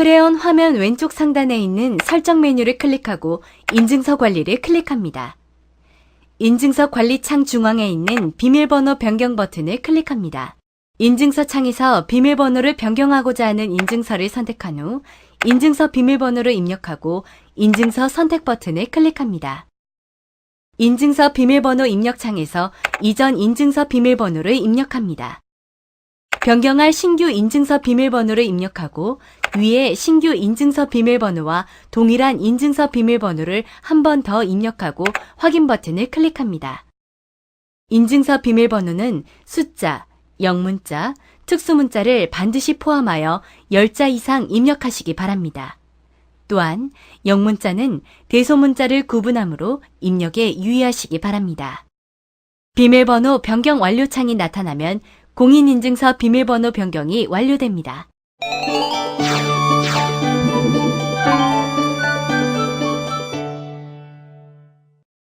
휴대용 화면 왼쪽 상단에 있는 설정 메뉴를 클릭하고 인증서 관리를 클릭합니다. 인증서 관리 창 중앙에 있는 비밀번호 변경 버튼을 클릭합니다. 인증서 창에서 비밀번호를 변경하고자 하는 인증서를 선택한 후 인증서 비밀번호를 입력하고 인증서 선택 버튼을 클릭합니다. 인증서 비밀번호 입력 창에서 이전 인증서 비밀번호를 입력합니다. 변경할 신규 인증서 비밀번호를 입력하고 위에 신규 인증서 비밀번호와 동일한 인증서 비밀번호를 한 번 더 입력하고 확인 버튼을 클릭합니다. 인증서 비밀번호는 숫자, 영문자, 특수문자를 반드시 포함하여 10자 이상 입력하시기 바랍니다. 또한 영문자는 대소문자를 구분함으로 입력에 유의하시기 바랍니다. 비밀번호 변경 완료 창이 나타나면 공인인증서 비밀번호 변경이 완료됩니다.